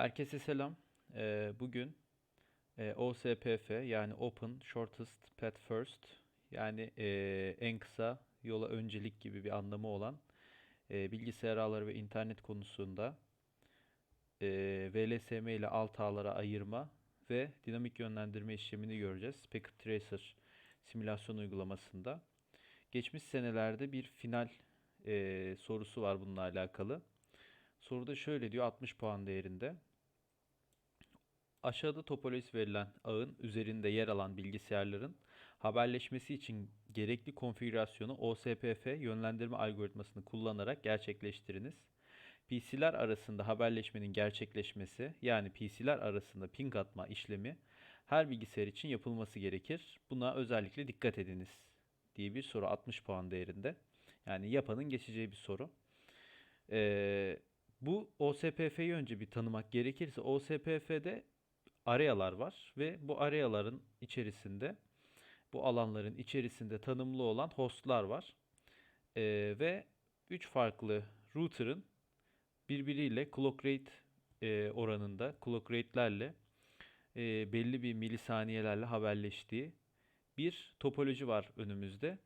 Herkese selam. Ee, bugün e, OSPF yani Open Shortest Path First yani e, en kısa yola öncelik gibi bir anlamı olan e, bilgisayar ağları ve internet konusunda e, VLSM ile alt ağlara ayırma ve dinamik yönlendirme işlemini göreceğiz. Packet Tracer simülasyon uygulamasında. Geçmiş senelerde bir final e, sorusu var bununla alakalı. Soruda şöyle diyor 60 puan değerinde. Aşağıda topolojisi verilen ağın üzerinde yer alan bilgisayarların haberleşmesi için gerekli konfigürasyonu OSPF yönlendirme algoritmasını kullanarak gerçekleştiriniz. PC'ler arasında haberleşmenin gerçekleşmesi yani PC'ler arasında ping atma işlemi her bilgisayar için yapılması gerekir. Buna özellikle dikkat ediniz diye bir soru 60 puan değerinde. Yani yapanın geçeceği bir soru. Ee, bu OSPF'yi önce bir tanımak gerekirse OSPF'de arealar var ve bu areaların içerisinde bu alanların içerisinde tanımlı olan hostlar var. Ee, ve 3 farklı router'ın birbiriyle clock rate e, oranında clock rate'lerle e, belli bir milisaniyelerle haberleştiği bir topoloji var önümüzde.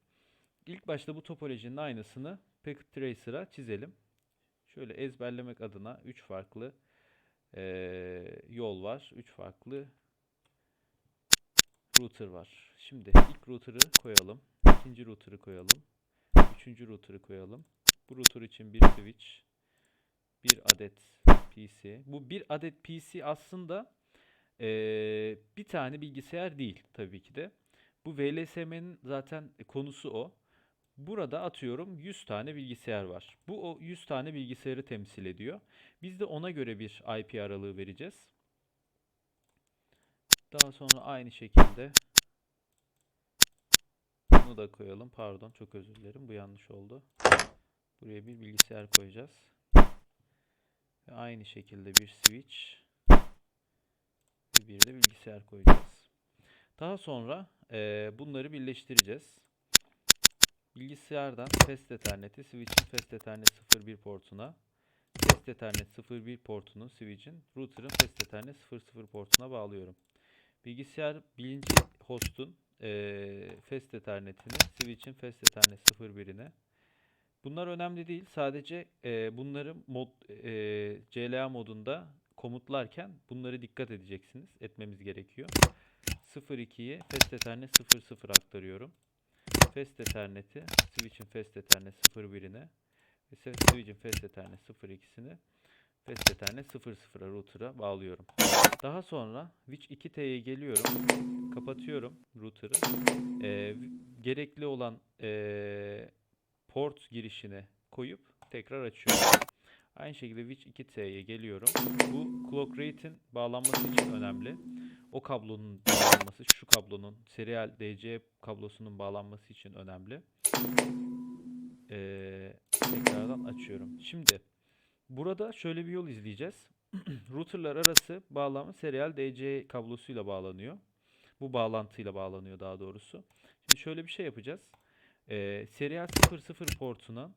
İlk başta bu topolojinin aynısını Packet Tracer'a çizelim. Şöyle ezberlemek adına 3 farklı eee, yol var. 3 farklı router var. Şimdi ilk router'ı koyalım. ikinci router'ı koyalım. Üçüncü router'ı koyalım. Bu router için bir switch. Bir adet PC. Bu bir adet PC aslında eee, bir tane bilgisayar değil tabii ki de. Bu VLSM'nin zaten konusu o. Burada atıyorum 100 tane bilgisayar var. Bu o 100 tane bilgisayarı temsil ediyor. Biz de ona göre bir IP aralığı vereceğiz. Daha sonra aynı şekilde bunu da koyalım. Pardon, çok özür dilerim. Bu yanlış oldu. Buraya bir bilgisayar koyacağız. Ve aynı şekilde bir switch ve bir de bilgisayar koyacağız. Daha sonra eee, bunları birleştireceğiz. Bilgisayardan fast ethernet'i switch'in fast ethernet 01 portuna, fast ethernet 01 portunun switch'in router'ın fast ethernet 00 portuna bağlıyorum. Bilgisayar birinci host'un eee fast ethernet'ini switch'in fast ethernet 01'ine. Bunlar önemli değil. Sadece eee, bunları mod eee, CLA modunda komutlarken bunları dikkat edeceksiniz. Etmemiz gerekiyor. 02'yi fast ethernet 00 aktarıyorum. Fast Ethernet'i switch'in Fast Ethernet 01'ine ve switch'in Fast Ethernet 02'sini Fast Ethernet 00'a router'a bağlıyorum. Daha sonra Switch 2T'ye geliyorum. Kapatıyorum router'ı. Ee, gerekli olan ee, port girişine koyup tekrar açıyorum. Aynı şekilde Switch 2T'ye geliyorum. Bu clock rate'in bağlanması için önemli. O kablonun bağlanması, şu kablonun serial DC kablosunun bağlanması için önemli. Ee, tekrardan açıyorum. Şimdi burada şöyle bir yol izleyeceğiz. Routerlar arası bağlama serial DC kablosuyla bağlanıyor. Bu bağlantıyla bağlanıyor daha doğrusu. Şimdi şöyle bir şey yapacağız. Ee, serial 00 portuna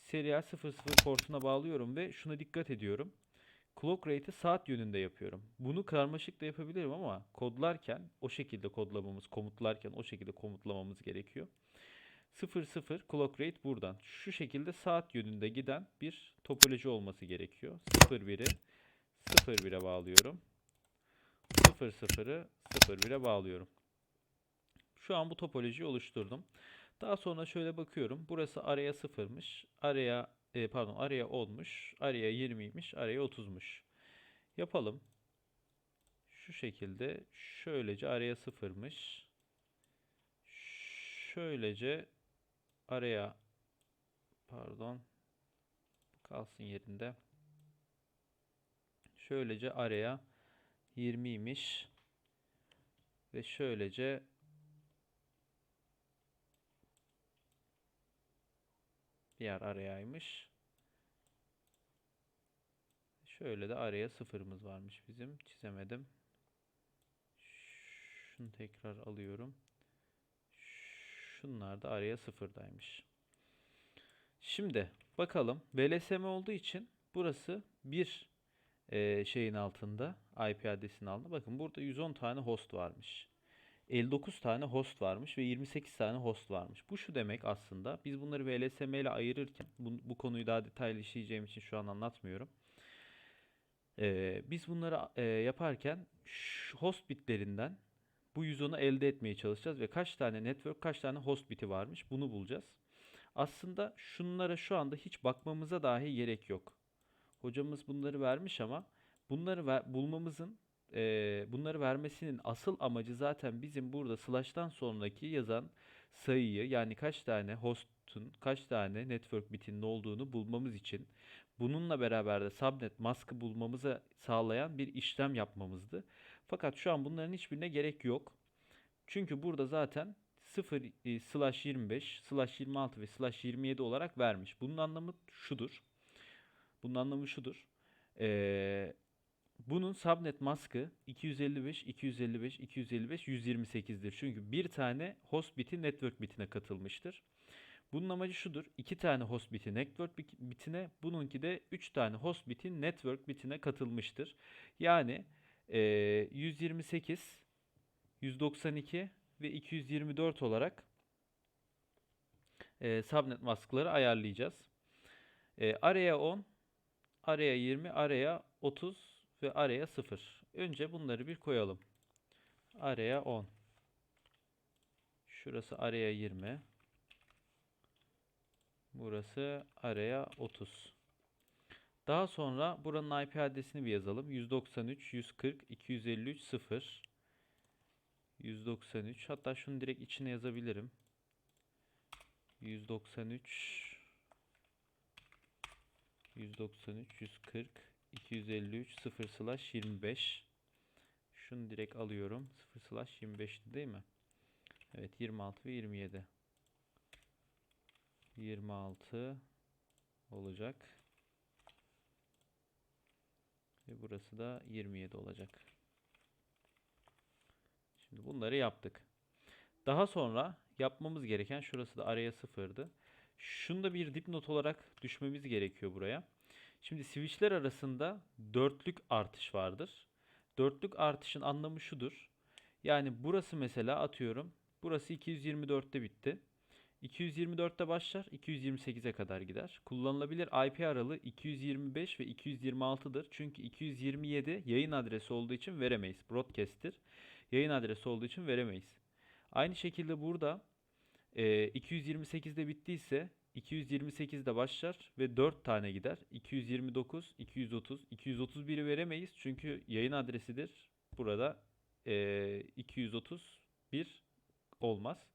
serial 00 portuna bağlıyorum ve şuna dikkat ediyorum. Clock rate'i saat yönünde yapıyorum. Bunu karmaşık da yapabilirim ama kodlarken o şekilde kodlamamız, komutlarken o şekilde komutlamamız gerekiyor. 00 clock rate buradan. Şu şekilde saat yönünde giden bir topoloji olması gerekiyor. 01'i 01'e bağlıyorum. 00'ı 01'e bağlıyorum. Şu an bu topolojiyi oluşturdum. Daha sonra şöyle bakıyorum. Burası araya sıfırmış. Araya e, pardon araya 10'muş. Araya 20'ymiş. Araya 30'muş. Yapalım. Şu şekilde şöylece araya sıfırmış. Şöylece araya pardon kalsın yerinde. Şöylece araya 20'ymiş. Ve şöylece diğer arayaymış. Şöyle de araya sıfırımız varmış bizim. Çizemedim. Şunu tekrar alıyorum. Şunlar da araya sıfırdaymış. Şimdi bakalım. VLSM olduğu için burası bir e, şeyin altında, IP adresinin altında. Bakın burada 110 tane host varmış. 59 tane host varmış ve 28 tane host varmış. Bu şu demek aslında. Biz bunları VLSM ile ayırırken bu, bu konuyu daha detaylı işleyeceğim için şu an anlatmıyorum. Ee, biz bunları e, yaparken host bitlerinden bu 110'u elde etmeye çalışacağız ve kaç tane network, kaç tane host biti varmış bunu bulacağız. Aslında şunlara şu anda hiç bakmamıza dahi gerek yok. Hocamız bunları vermiş ama bunları ver- bulmamızın eee, bunları vermesinin asıl amacı zaten bizim burada slash'tan sonraki yazan sayıyı yani kaç tane host'un kaç tane network bitinin olduğunu bulmamız için bununla beraber de subnet mask'ı bulmamıza sağlayan bir işlem yapmamızdı. Fakat şu an bunların hiçbirine gerek yok. Çünkü burada zaten 0 e, slash 25 slash 26 ve slash 27 olarak vermiş. Bunun anlamı şudur. Bunun anlamı şudur. Ee, bunun subnet maskı 255, 255, 255, 128'dir. Çünkü bir tane host biti network bitine katılmıştır. Bunun amacı şudur. iki tane host biti network bit- bitine, bununki de 3 tane host biti network bitine katılmıştır. Yani eee, 128, 192 ve 224 olarak eee, subnet maskları ayarlayacağız. Eee, araya 10, araya 20, araya 30 ve araya 0. Önce bunları bir koyalım. Araya 10. Şurası araya 20. Burası araya 30. Daha sonra buranın IP adresini bir yazalım. 193, 140, 253, 0. 193. Hatta şunu direkt içine yazabilirim. 193 193, 140, 253, 0 slash 25. Şunu direkt alıyorum. 0 slash 25 değil mi? Evet 26 ve 27. 26 olacak. Ve burası da 27 olacak. Şimdi bunları yaptık. Daha sonra yapmamız gereken şurası da araya sıfırdı. Şunu da bir dipnot olarak düşmemiz gerekiyor buraya. Şimdi switchler arasında dörtlük artış vardır. Dörtlük artışın anlamı şudur. Yani burası mesela atıyorum. Burası 224'te bitti. 224'te başlar, 228'e kadar gider. Kullanılabilir IP aralığı 225 ve 226'dır. Çünkü 227 yayın adresi olduğu için veremeyiz. Broadcast'tir. Yayın adresi olduğu için veremeyiz. Aynı şekilde burada e, 228'de bittiyse 228'de başlar ve 4 tane gider. 229, 230, 231'i veremeyiz çünkü yayın adresidir. Burada e, 231 olmaz.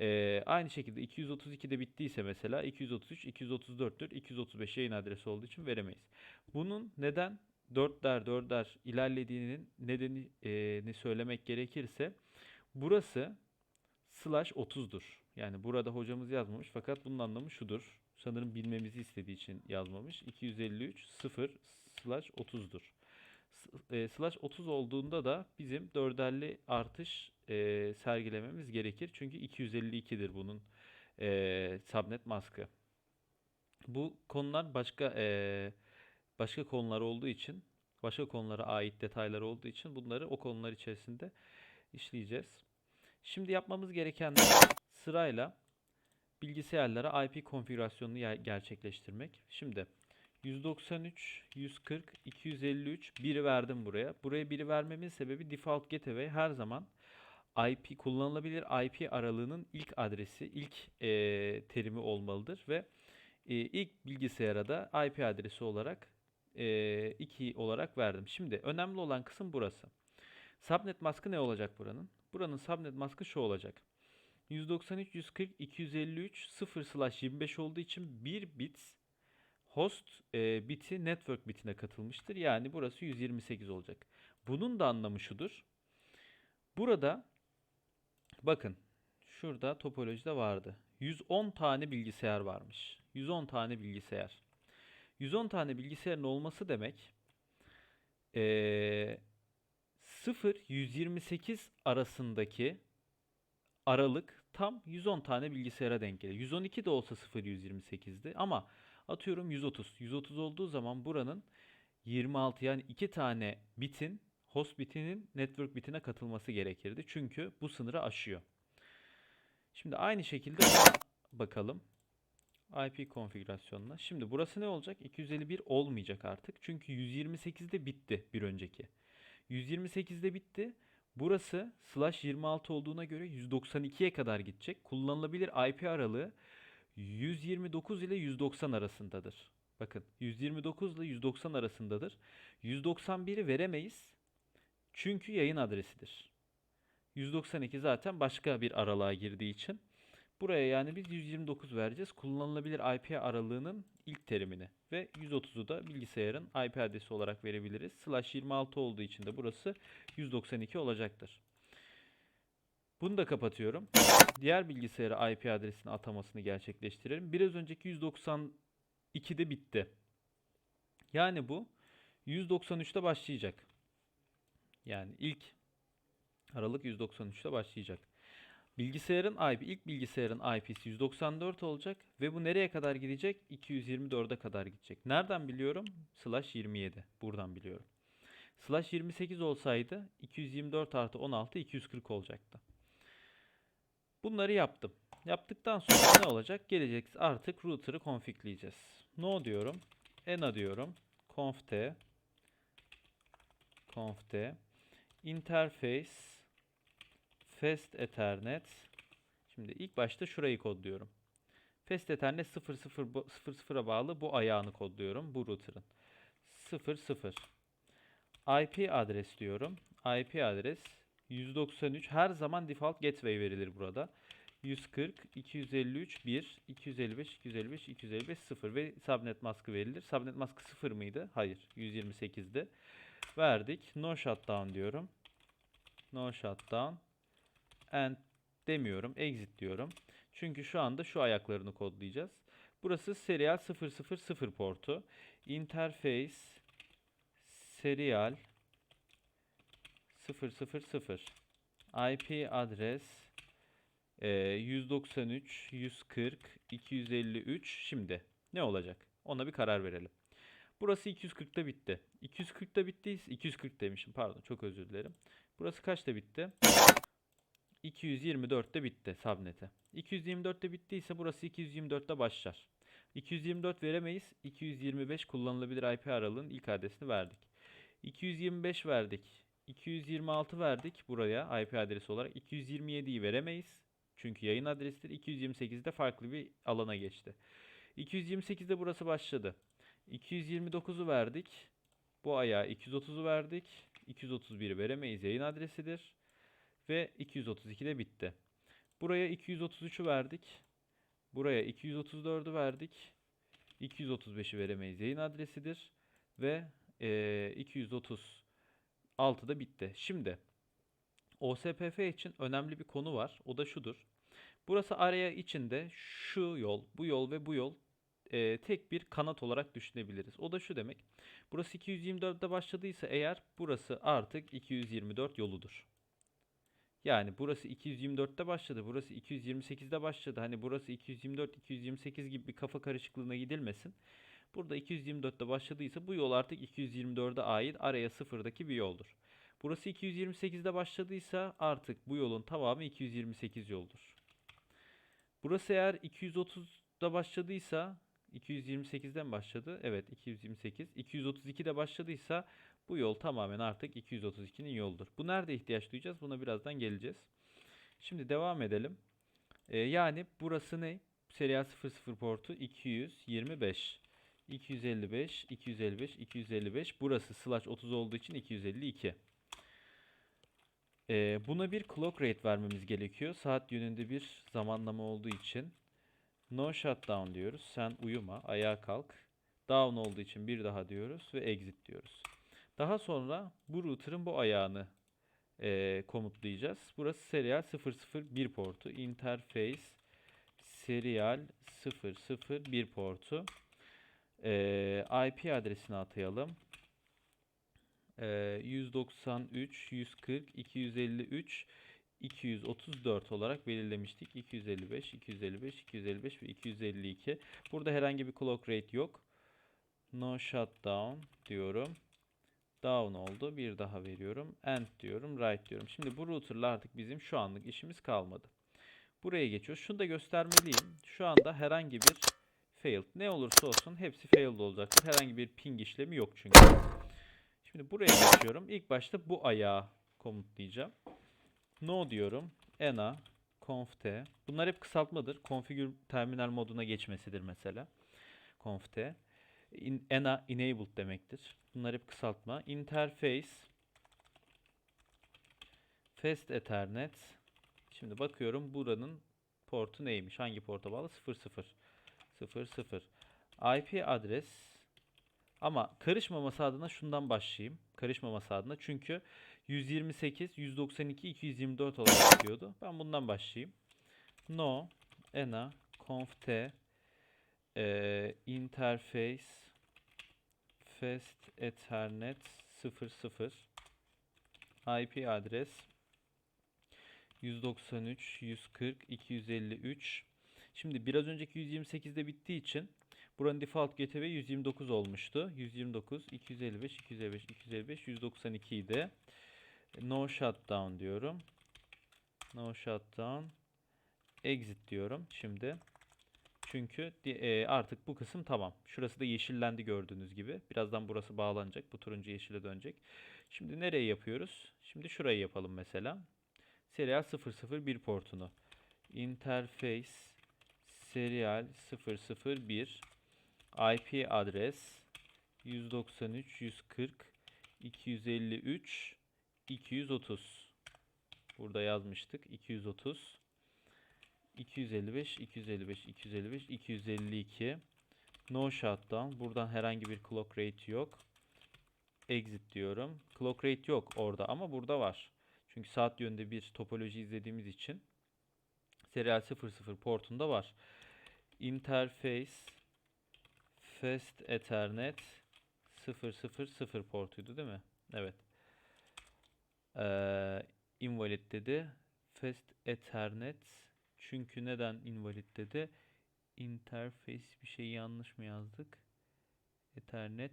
Ee, aynı şekilde 232'de bittiyse mesela 233, 234'tür. 235 yayın adresi olduğu için veremeyiz. Bunun neden 4'ler 4'ler ilerlediğinin nedenini söylemek gerekirse burası slash 30'dur. Yani burada hocamız yazmamış fakat bunun anlamı şudur. Sanırım bilmemizi istediği için yazmamış. 253 0 slash 30'dur. S- e, slash 30 olduğunda da bizim dörderli artış e, sergilememiz gerekir. Çünkü 252'dir bunun e, subnet maskı. Bu konular başka e, başka konular olduğu için, başka konulara ait detaylar olduğu için bunları o konular içerisinde işleyeceğiz. Şimdi yapmamız gereken sırayla bilgisayarlara IP konfigürasyonunu gerçekleştirmek. Şimdi 193, 140, 253 biri verdim buraya. Buraya biri vermemin sebebi default gateway her zaman IP kullanılabilir IP aralığının ilk adresi, ilk eee, terimi olmalıdır ve eee, ilk bilgisayara da IP adresi olarak 2 olarak verdim. Şimdi önemli olan kısım burası. Subnet maskı ne olacak buranın? Buranın subnet maskı şu olacak. 193, 140, 253, 0 slash 25 olduğu için 1 bit host e, biti network bitine katılmıştır. Yani burası 128 olacak. Bunun da anlamı şudur. Burada bakın şurada topolojide vardı. 110 tane bilgisayar varmış. 110 tane bilgisayar. 110 tane bilgisayarın olması demek eee 0-128 arasındaki aralık tam 110 tane bilgisayara denk geliyor. 112 de olsa 0-128'di ama atıyorum 130. 130 olduğu zaman buranın 26 yani iki tane bitin host bitinin network bitine katılması gerekirdi. Çünkü bu sınırı aşıyor. Şimdi aynı şekilde bakalım. IP konfigürasyonuna. Şimdi burası ne olacak? 251 olmayacak artık. Çünkü 128'de bitti bir önceki. 128'de bitti. Burası slash 26 olduğuna göre 192'ye kadar gidecek. Kullanılabilir IP aralığı 129 ile 190 arasındadır. Bakın 129 ile 190 arasındadır. 191'i veremeyiz. Çünkü yayın adresidir. 192 zaten başka bir aralığa girdiği için. Buraya yani biz 129 vereceğiz. Kullanılabilir IP aralığının ilk terimini. Ve 130'u da bilgisayarın IP adresi olarak verebiliriz. Slash 26 olduğu için de burası 192 olacaktır. Bunu da kapatıyorum. Diğer bilgisayara IP adresini atamasını gerçekleştirelim. Biraz önceki 192'de bitti. Yani bu 193'te başlayacak. Yani ilk aralık 193'te başlayacak. Bilgisayarın IP, ilk bilgisayarın IP'si 194 olacak ve bu nereye kadar gidecek? 224'e kadar gidecek. Nereden biliyorum? Slash 27. Buradan biliyorum. Slash 28 olsaydı 224 artı 16 240 olacaktı. Bunları yaptım. Yaptıktan sonra ne olacak? Gelecek artık router'ı konfigleyeceğiz. No diyorum. Ena diyorum. conft conft interface fast ethernet Şimdi ilk başta şurayı kodluyorum. Fast ethernet 00 00'a bağlı bu ayağını kodluyorum bu router'ın. 00 IP adres diyorum. IP adres 193 her zaman default gateway verilir burada. 140 253 1 255 255 255 0 ve subnet maskı verilir. Subnet maskı 0 mıydı? Hayır. 128'di. Verdik. No shutdown diyorum. No shutdown. And demiyorum. Exit diyorum. Çünkü şu anda şu ayaklarını kodlayacağız. Burası serial 000 portu. Interface serial 000 IP adres e, 193 140 253 şimdi ne olacak? Ona bir karar verelim. Burası 240'ta bitti. 240'ta bittiyse 240 demişim pardon çok özür dilerim. Burası kaçta bitti? 224'te bitti subnet'e. 224'te bittiyse burası 224'te başlar. 224 veremeyiz. 225 kullanılabilir IP aralığının ilk adresini verdik. 225 verdik. 226 verdik buraya IP adresi olarak. 227'yi veremeyiz. Çünkü yayın adresidir. 228'de farklı bir alana geçti. 228'de burası başladı. 229'u verdik. Bu ayağa 230'u verdik. 231'i veremeyiz yayın adresidir. Ve 232'de bitti. Buraya 233'ü verdik. Buraya 234'ü verdik. 235'i veremeyiz yayın adresidir. Ve e, 236'da bitti. Şimdi OSPF için önemli bir konu var. O da şudur. Burası araya içinde şu yol, bu yol ve bu yol e, tek bir kanat olarak düşünebiliriz. O da şu demek. Burası 224'te başladıysa eğer burası artık 224 yoludur. Yani burası 224'te başladı. Burası 228'de başladı. Hani burası 224, 228 gibi bir kafa karışıklığına gidilmesin. Burada 224'te başladıysa bu yol artık 224'e ait araya sıfırdaki bir yoldur. Burası 228'de başladıysa artık bu yolun tamamı 228 yoldur. Burası eğer 230'da başladıysa 228'den başladı. Evet 228. 232'de başladıysa bu yol tamamen artık 232'nin yoldur. Bu nerede ihtiyaç duyacağız? Buna birazdan geleceğiz. Şimdi devam edelim. Ee, yani burası ne? Serial 00 portu 225. 255, 255, 255. Burası slash 30 olduğu için 252. Ee, buna bir clock rate vermemiz gerekiyor. Saat yönünde bir zamanlama olduğu için. No shutdown diyoruz. Sen uyuma, ayağa kalk. Down olduğu için bir daha diyoruz ve exit diyoruz. Daha sonra bu router'ın bu ayağını e, komutlayacağız. Burası serial 001 portu. Interface serial 001 portu. E, IP adresini atayalım. E, 193, 140, 253, 234 olarak belirlemiştik. 255, 255, 255 ve 252. Burada herhangi bir clock rate yok. No shutdown diyorum. Down oldu. Bir daha veriyorum. End diyorum. Right diyorum. Şimdi bu router'la artık bizim şu anlık işimiz kalmadı. Buraya geçiyoruz. Şunu da göstermeliyim. Şu anda herhangi bir failed. Ne olursa olsun hepsi failed olacaktır. Herhangi bir ping işlemi yok çünkü. Şimdi buraya geçiyorum. İlk başta bu ayağı komutlayacağım. No diyorum. Ena conft. Bunlar hep kısaltmadır. Configure terminal moduna geçmesidir mesela. Conft. In, ena enabled demektir. Bunlar hep kısaltma. Interface Fast Ethernet. Şimdi bakıyorum buranın portu neymiş? Hangi porta bağlı? 00. 00. IP adres ama karışmaması adına şundan başlayayım. Karışmaması adına çünkü 128, 192, 224 olarak gidiyordu. Ben bundan başlayayım. No, ena, conft, e, interface, fast ethernet 00, IP adres 193, 140, 253. Şimdi biraz önceki 128'de bittiği için buranın default gateway 129 olmuştu. 129, 255, 255, 255, 192 idi. No shutdown diyorum. No shutdown. Exit diyorum şimdi. Çünkü e, artık bu kısım tamam. Şurası da yeşillendi gördüğünüz gibi. Birazdan burası bağlanacak. Bu turuncu yeşile dönecek. Şimdi nereye yapıyoruz? Şimdi şurayı yapalım mesela. Serial 001 portunu. Interface serial 001 IP adres 193 140 253 230 Burada yazmıştık 230 255 255 255 252 No shutdown. Buradan herhangi bir clock rate yok. Exit diyorum. Clock rate yok orada ama burada var. Çünkü saat yönünde bir topoloji izlediğimiz için serial 00 portunda var. Interface Fast Ethernet 000 portuydu değil mi? Evet. Ee, invalid dedi. Fast Ethernet çünkü neden invalid dedi? Interface bir şey yanlış mı yazdık? Ethernet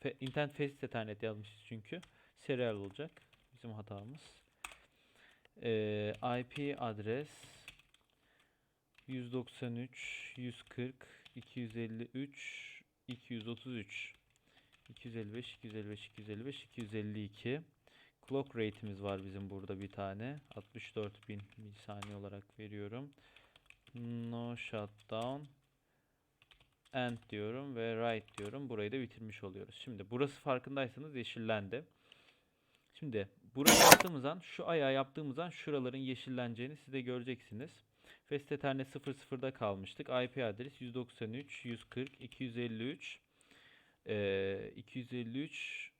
Fe, Internet Fast Ethernet yazmışız çünkü. Serial olacak. Bizim hatamız. Ee, IP adres 193 140 253 233 255 255 255 252 Clock rate'imiz var bizim burada bir tane. 64.000 milisaniye olarak veriyorum. No shutdown. End diyorum ve write diyorum. Burayı da bitirmiş oluyoruz. Şimdi burası farkındaysanız yeşillendi. Şimdi burayı yaptığımız an, şu ayağı yaptığımız an şuraların yeşilleneceğini siz de göreceksiniz. Fast Ethernet 00'da kalmıştık. IP adres 193, 140, 253, eee, 253.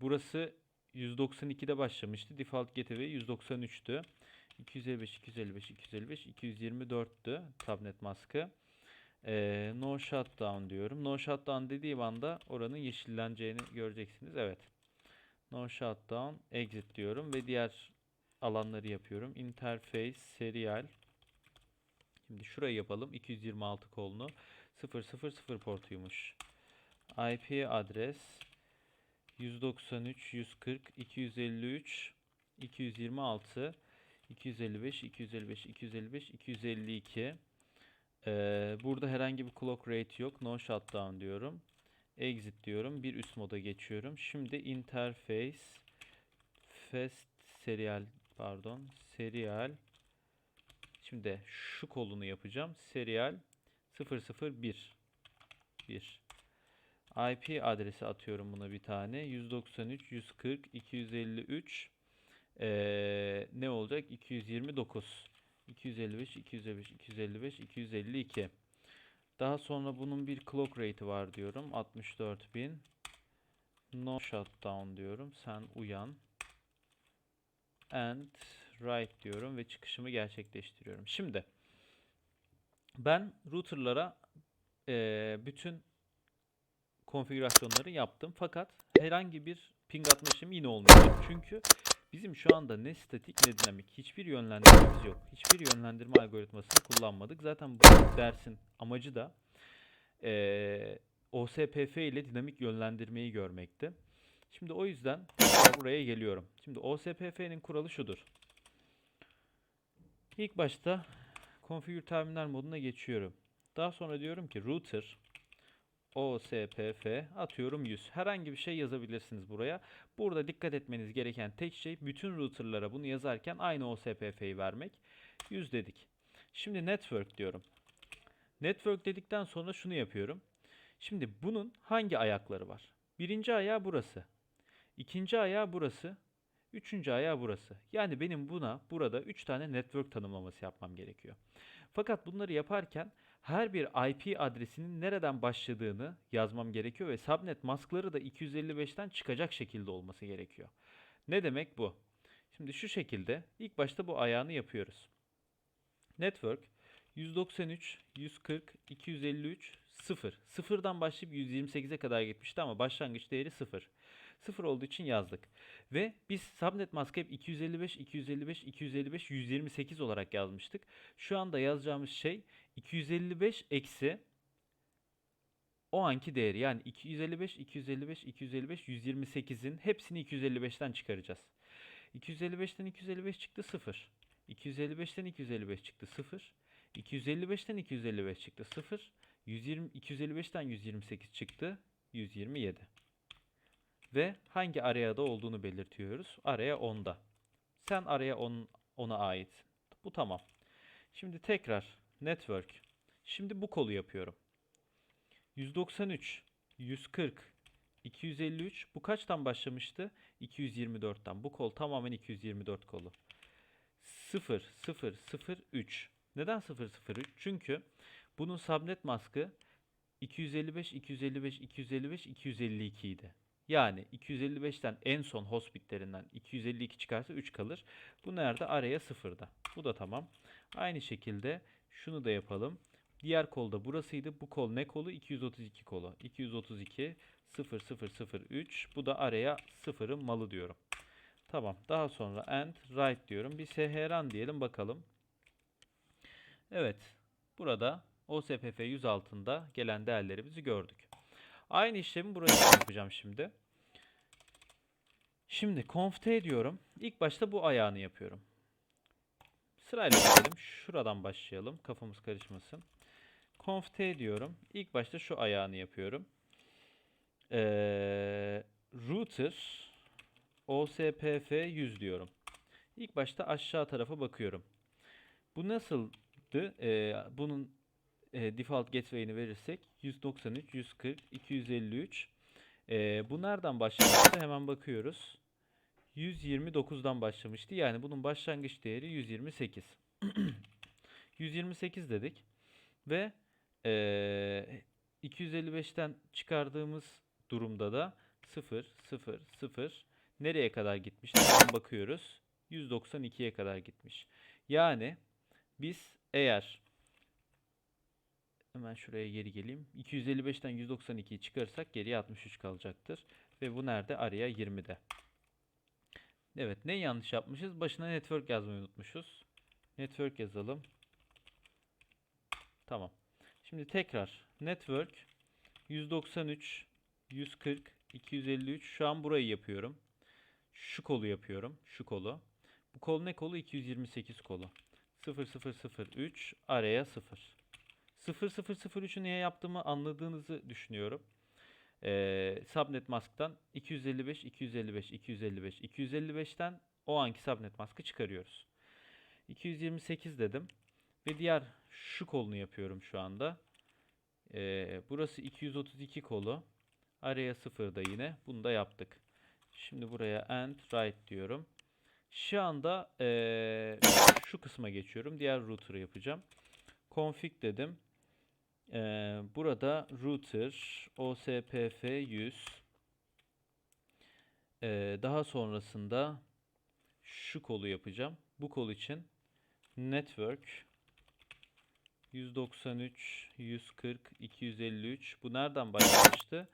Burası 192'de başlamıştı. Default gateway 193'tü. 255, 255, 255, 224'tü tabnet maskı. Ee, no shutdown diyorum. No shutdown dediğim anda oranın yeşilleneceğini göreceksiniz. Evet. No shutdown exit diyorum ve diğer alanları yapıyorum. Interface serial. Şimdi şurayı yapalım. 226 kolunu. 000 portuymuş. IP adres 193, 140, 253, 226, 255, 255, 255, 252. Ee, burada herhangi bir clock rate yok. No shutdown diyorum. Exit diyorum. Bir üst moda geçiyorum. Şimdi interface fast serial pardon serial Şimdi şu kolunu yapacağım. Serial 001 1 IP adresi atıyorum buna bir tane. 193, 140, 253 ee, ne olacak? 229 255, 255, 255, 252 daha sonra bunun bir clock rate'i var diyorum. 64.000 No shutdown diyorum. Sen uyan. And write diyorum ve çıkışımı gerçekleştiriyorum. Şimdi ben routerlara eee, bütün konfigürasyonları yaptım. Fakat herhangi bir ping atma işlemi yine olmayacak. Çünkü bizim şu anda ne statik ne dinamik hiçbir yönlendirmemiz yok. Hiçbir yönlendirme algoritmasını kullanmadık. Zaten bu dersin amacı da eee, OSPF ile dinamik yönlendirmeyi görmekte. Şimdi o yüzden buraya geliyorum. Şimdi OSPF'nin kuralı şudur. İlk başta configure terminal moduna geçiyorum. Daha sonra diyorum ki router OSPF atıyorum 100. Herhangi bir şey yazabilirsiniz buraya. Burada dikkat etmeniz gereken tek şey bütün routerlara bunu yazarken aynı OSPF'yi vermek. 100 dedik. Şimdi network diyorum. Network dedikten sonra şunu yapıyorum. Şimdi bunun hangi ayakları var? Birinci ayağı burası. İkinci ayağı burası. Üçüncü ayağı burası. Yani benim buna burada 3 tane network tanımlaması yapmam gerekiyor. Fakat bunları yaparken her bir IP adresinin nereden başladığını yazmam gerekiyor ve subnet maskları da 255'ten çıkacak şekilde olması gerekiyor. Ne demek bu? Şimdi şu şekilde ilk başta bu ayağını yapıyoruz. Network 193, 140, 253, 0. Sıfırdan başlayıp 128'e kadar gitmişti ama başlangıç değeri 0. 0 olduğu için yazdık. Ve biz subnet maske hep 255, 255, 255, 128 olarak yazmıştık. Şu anda yazacağımız şey 255 eksi o anki değeri. Yani 255, 255, 255, 128'in hepsini 255'ten çıkaracağız. 255'ten 255 çıktı 0. 255'ten 255 çıktı 0. 255'ten 255 çıktı 0. 120, 255'ten 128 çıktı 127. Ve hangi arayada olduğunu belirtiyoruz. Araya 10'da. Sen araya 10 ona ait. Bu tamam. Şimdi tekrar network. Şimdi bu kolu yapıyorum. 193, 140, 253. Bu kaçtan başlamıştı? 224'ten. Bu kol tamamen 224 kolu. 0, 0, 0, 3. Neden 0, 0, 3? Çünkü bunun subnet maskı 255, 255, 255, 252 idi. Yani 255'ten en son host bitlerinden 252 çıkarsa 3 kalır. Bu nerede? Araya 0'da. Bu da tamam. Aynı şekilde şunu da yapalım. Diğer kol da burasıydı. Bu kol ne kolu? 232 kolu. 232 0 0 0 3. Bu da araya 0'ın malı diyorum. Tamam. Daha sonra and right diyorum. Bir shrun diyelim bakalım. Evet. Burada OSPF 100 altında gelen değerlerimizi gördük. Aynı işlemi buraya yapacağım şimdi. Şimdi conft diyorum. İlk başta bu ayağını yapıyorum. Sırayla gidelim. Şuradan başlayalım. Kafamız karışmasın. Conft diyorum. İlk başta şu ayağını yapıyorum. Ee, router OSPF 100 diyorum. İlk başta aşağı tarafa bakıyorum. Bu nasıldı? Ee, bunun e, default gateway'ini verirsek 193, 140, 253. Ee, bu nereden başlamıştı? Hemen bakıyoruz. 129'dan başlamıştı. Yani bunun başlangıç değeri 128. 128 dedik. Ve e, 255'ten çıkardığımız durumda da 0, 0, 0 nereye kadar gitmiş? Bakıyoruz. 192'ye kadar gitmiş. Yani biz eğer Hemen şuraya geri geleyim. 255'ten 192'yi çıkarırsak geriye 63 kalacaktır. Ve bu nerede? Araya 20'de. Evet ne yanlış yapmışız? Başına network yazmayı unutmuşuz. Network yazalım. Tamam. Şimdi tekrar network 193, 140, 253. Şu an burayı yapıyorum. Şu kolu yapıyorum. Şu kolu. Bu kol ne kolu? 228 kolu. 0003 araya 0. 0003'ü niye yaptığımı anladığınızı düşünüyorum. Ee, subnet mask'tan 255, 255, 255, 255'ten o anki subnet mask'ı çıkarıyoruz. 228 dedim ve diğer şu kolunu yapıyorum şu anda. Ee, burası 232 kolu. Araya 0 da yine. Bunu da yaptık. Şimdi buraya and right diyorum. Şu anda ee, şu kısma geçiyorum. Diğer router'ı yapacağım. Config dedim. Ee, burada router OSPF 100 ee, daha sonrasında şu kolu yapacağım. Bu kol için network 193, 140, 253. Bu nereden başlamıştı?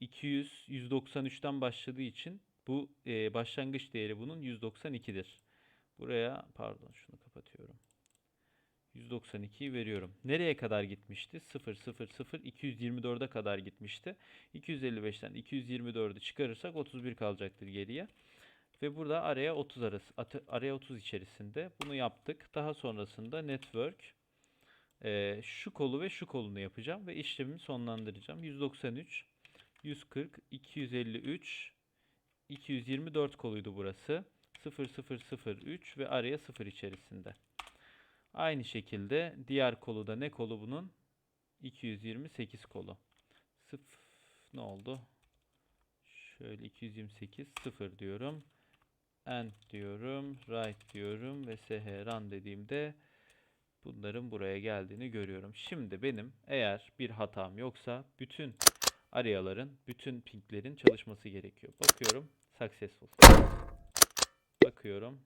200, 193'ten başladığı için bu e, başlangıç değeri bunun 192'dir. Buraya pardon şunu kapatıyorum. 192'yi veriyorum. Nereye kadar gitmişti? 0 0 0 224'e kadar gitmişti. 255'ten 224'ü çıkarırsak 31 kalacaktır geriye. Ve burada araya 30 arası araya 30 içerisinde bunu yaptık. Daha sonrasında network eee, şu kolu ve şu kolunu yapacağım ve işlemimi sonlandıracağım. 193 140 253 224 koluydu burası. 0003 ve araya 0 içerisinde. Aynı şekilde diğer kolu da ne kolu bunun? 228 kolu. Sıf ne oldu? Şöyle 228 0 diyorum. End diyorum. Right diyorum ve run dediğimde bunların buraya geldiğini görüyorum. Şimdi benim eğer bir hatam yoksa bütün arayaların, bütün pinglerin çalışması gerekiyor. Bakıyorum successful. Bakıyorum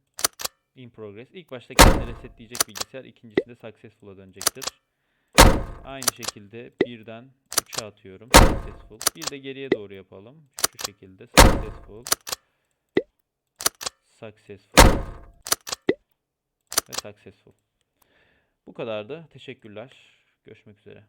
in progress. İlk başta kendini resetleyecek bilgisayar, ikincisinde successful'a dönecektir. Aynı şekilde birden 3'e atıyorum. Successful. Bir de geriye doğru yapalım. Şu şekilde successful. Successful. Ve successful. Bu kadardı. Teşekkürler. Görüşmek üzere.